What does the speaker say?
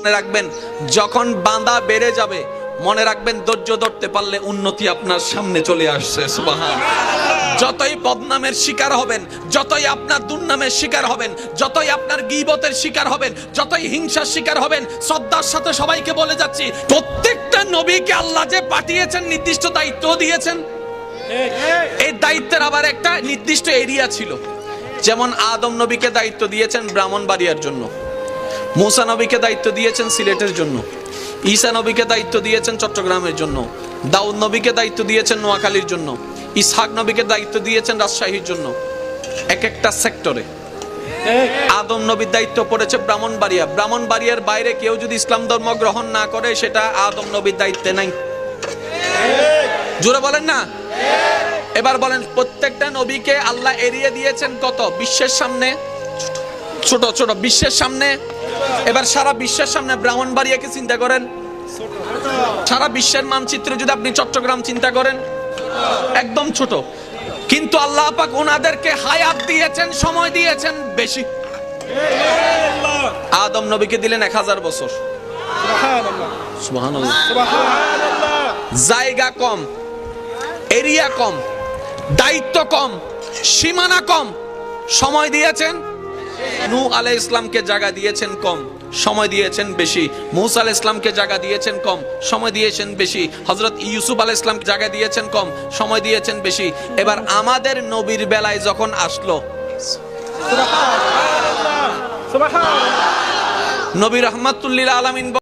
মনে রাখবেন, যখন বাঁধা বেড়ে যাবে, মনে রাখবেন ধৈর্য ধরতে পারলে উন্নতি আপনার সামনে চলে আসছে যতই বদনামের শিকার হবেন, যতই আপনার দুর্নামের শিকার হবেন, যতই আপনার গিবতের শিকার হবেন, যতই হিংসার শিকার হবেন, শ্রদ্ধার সাথে সবাইকে বলে যাচ্ছি, প্রত্যেকটা নবীকে আল্লাহ যে পাঠিয়েছেন, নির্দিষ্ট দায়িত্ব দিয়েছেন। এই দায়িত্বের আবার একটা নির্দিষ্ট এরিয়া ছিল। যেমন আদম নবীকে দায়িত্ব দিয়েছেন ব্রাহ্মণ ব্রাহ্মণবাড়িয়ার জন্য। মুসা নবীকে দায়িত্ব দিয়েছেন সিলেটের জন্য, ঈসা নবীকে দায়িত্ব দিয়েছেন চট্টগ্রামের জন্য, দাউদ নবীকে দায়িত্ব দিয়েছেন নোয়াখালীর জন্য, ইসহাক নবীকে দায়িত্ব দিয়েছেন রাজশাহীর জন্য, এক একটা সেক্টরে। আদম নবীর দায়িত্ব পড়েছে ব্রাহ্মণবাড়িয়া। ব্রাহ্মণবাড়িয়ার বাইরে কেউ যদি ইসলাম ধর্ম গ্রহণ না করে, সেটা আদম নবীর দায়িত্বে নাই। জোরে বলেন না? এবার বলেন, প্রত্যেকটা নবীকে আল্লাহ এড়িয়ে দিয়েছেন কত? বিশ্বের সামনে? ছোট ছোট, বিশ্বের সামনে এবার সারা বিশ্বের সামনে ব্রাহ্মণবাড়িয়াকে চিন্তা করেন। সারা বিশ্বের মানচিত্রে যদি আপনি চট্টগ্রাম চিন্তা করেন, একদম ছোট। কিন্তু আল্লাহ পাক ওনাদেরকে হায়াত দিয়েছেন, সময় দিয়েছেন বেশি। আদম নবীকে দিলেন এক হাজার বছর। জায়গা কম, এরিয়া কম, দায়িত্ব কম, সীমানা কম। সময় দিয়েছেন নূহ আলাই ইসলামকে জায়গা দিয়েছেন কম সময় দিয়েছেন বেশি। মুসা আলাহ ইসলামকে জায়গা দিয়েছেন কম সময় দিয়েছেন বেশি। হজরত ইউসুফ আলাহ ইসলামকে জায়গা দিয়েছেন কম সময় দিয়েছেন বেশি। এবার আমাদের নবীর বেলায় যখন আসলো নবীর রহমাতুল্লিল আলমিন